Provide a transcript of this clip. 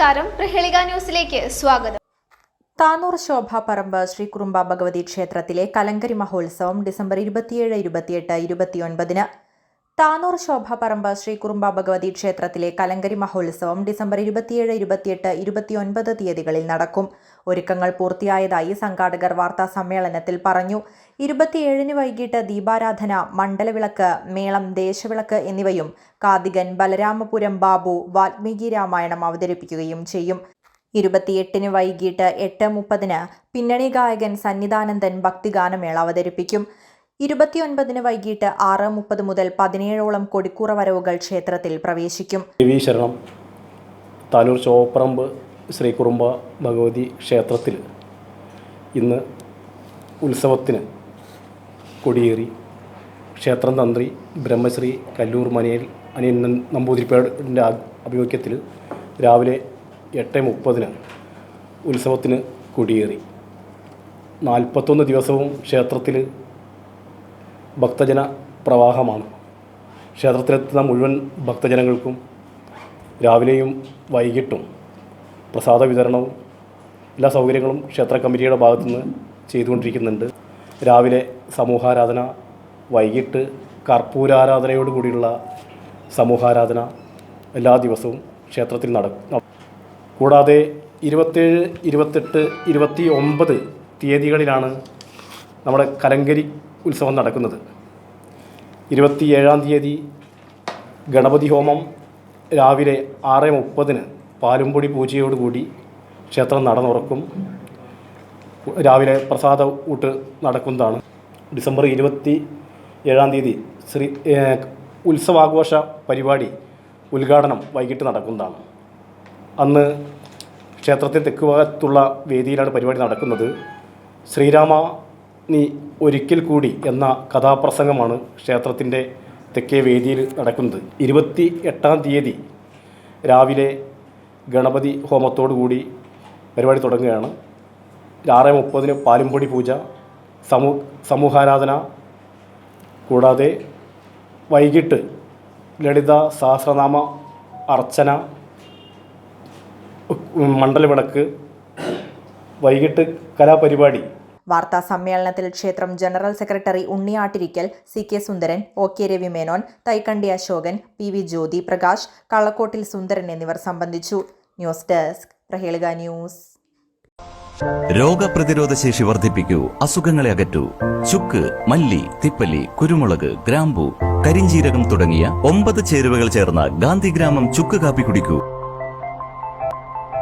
നമസ്കാരം. പ്രഹേളിക ന്യൂസിലേക്ക് സ്വാഗതം. താനൂർ ശോഭ പറമ്പ് ശ്രീ കുറുമ്പ ഭഗവതി ക്ഷേത്രത്തിലെ കലങ്കരി മഹോത്സവം ഡിസംബർ ഇരുപത്തിയേഴ് ഇരുപത്തിയെട്ട് ഇരുപത്തിയൊൻപതിന് താനൂർ ശോഭാപറമ്പ് ശ്രീ കുറുമ്പ ഭഗവതി ക്ഷേത്രത്തിലെ കലങ്കരി മഹോത്സവം ഡിസംബർ ഇരുപത്തിയേഴ് ഇരുപത്തിയെട്ട് ഇരുപത്തിയൊൻപത് തീയതികളിൽ നടക്കും. ഒരുക്കങ്ങൾ പൂർത്തിയായതായി സംഘാടകർ വാർത്താ സമ്മേളനത്തിൽ പറഞ്ഞു. ഇരുപത്തിയേഴിന് വൈകിട്ട് ദീപാരാധന മണ്ഡലവിളക്ക് മേളം ദേശവിളക്ക് എന്നിവയും കാതികൻ ബലരാമപുരം ബാബു വാൽമീകി രാമായണം അവതരിപ്പിക്കുകയും ചെയ്യും. ഇരുപത്തിയെട്ടിന് വൈകിട്ട് എട്ട് മുപ്പതിന് പിന്നണി ഗായകൻ സന്നിധാനന്ദൻ ഭക്തിഗാനമേള അവതരിപ്പിക്കും. ഇരുപത്തിയൊൻപതിന് വൈകിട്ട് ആറ് മുപ്പത് മുതൽ പതിനേഴോളം കൊടിക്കൂറ വരവുകൾ ക്ഷേത്രത്തിൽ പ്രവേശിക്കും. ദേവീ ശരണം താനൂർ ചോപ്പറമ്പ് ശ്രീ കുറുമ്പ ഭഗവതി ക്ഷേത്രത്തിൽ ഇന്ന് ഉത്സവത്തിന് കൊടിയേറി. ക്ഷേത്രം തന്ത്രി ബ്രഹ്മശ്രീ കല്ലൂർ മനയിൽ അനിയൻ നമ്പൂതിരിപ്പാടിന്റെ ആഭിമുഖ്യത്തിൽ രാവിലെ എട്ട് മുപ്പതിന് ഉത്സവത്തിന് കൊടിയേറി. നാൽപ്പത്തൊന്ന് ദിവസവും ക്ഷേത്രത്തിൽ ഭക്തജന പ്രവാഹമാണ്. ക്ഷേത്രത്തിലെത്തുന്ന മുഴുവൻ ഭക്തജനങ്ങൾക്കും രാവിലെയും വൈകിട്ടും പ്രസാദ വിതരണവും എല്ലാ സൗകര്യങ്ങളും ക്ഷേത്ര കമ്മിറ്റിയുടെ ഭാഗത്തുനിന്ന് ചെയ്തുകൊണ്ടിരിക്കുന്നുണ്ട്. രാവിലെ സമൂഹാരാധന വൈകിട്ട് കർപ്പൂരാരാധനയോട് കൂടിയുള്ള സമൂഹാരാധന എല്ലാ ദിവസവും ക്ഷേത്രത്തിൽ നടക്കും കൂടാതെ ഇരുപത്തേഴ് ഇരുപത്തെട്ട് ഇരുപത്തി ഒമ്പത് തീയതികളിലാണ് നമ്മുടെ കലങ്കരി ഉത്സവം നടക്കുന്നത്. ഇരുപത്തിയേഴാം തീയതി ഗണപതി ഹോമം രാവിലെ ആറ് മുപ്പതിന് പാലുംപൊടി പൂജയോടുകൂടി ക്ഷേത്രം നട തുറക്കും രാവിലെ പ്രസാദ ഊട്ട് നടക്കുന്നതാണ്. ഡിസംബർ ഇരുപത്തി ഏഴാം തീയതി ശ്രീ ഉത്സവാഘോഷ പരിപാടി ഉദ്ഘാടനം വൈകിട്ട് നടക്കുന്നതാണ്. അന്ന് ക്ഷേത്രത്തിൽ തെക്ക് ഭാഗത്തുള്ള വേദിയിലാണ് പരിപാടി നടക്കുന്നത്. ശ്രീരാമ നീ ഒരിക്കൽ കൂടി എന്ന കഥാപ്രസംഗമാണ് ക്ഷേത്രത്തിന്റെ തെക്കേ വേദിയിൽ നടക്കുന്നത്. ഇരുപത്തി എട്ടാം തീയതി രാവിലെ ഗണപതി കൂടി പരിപാടി തുടങ്ങുകയാണ്. ആറ് മുപ്പതിന് പാലുംപൊടി പൂജ സമൂ സമൂഹാരാധന കൂടാതെ വൈകിട്ട് ലളിത സഹസ്രനാമ അർച്ചന മണ്ഡലവിളക്ക് വൈകിട്ട് കലാപരിപാടി വാർത്താ സമ്മേളനത്തിൽ ക്ഷേത്രം general secretary Unniyattirikkal C K Sundaran O K Ravi Menon Thaikandi Ashokan P V Jyothi Prakash Kallakottil Sundaran എന്നിവർ സംബന്ധിച്ചു. News desk Prahelika news. രോഗപ്രതിരോധ ശേഷി വർദ്ധിപ്പിക്കൂ അസുഖങ്ങളെ അകറ്റൂ. ചുക്ക് മല്ലി തിപ്പലി കുരുമുളക് ഗ്രാമ്പു കരിഞ്ചീരകം തുടങ്ങിയ ഒമ്പത് ചേരുവകൾ ചേർന്ന ഗാന്ധിഗ്രാമം ചുക്ക് കാപ്പി കുടിക്കൂ.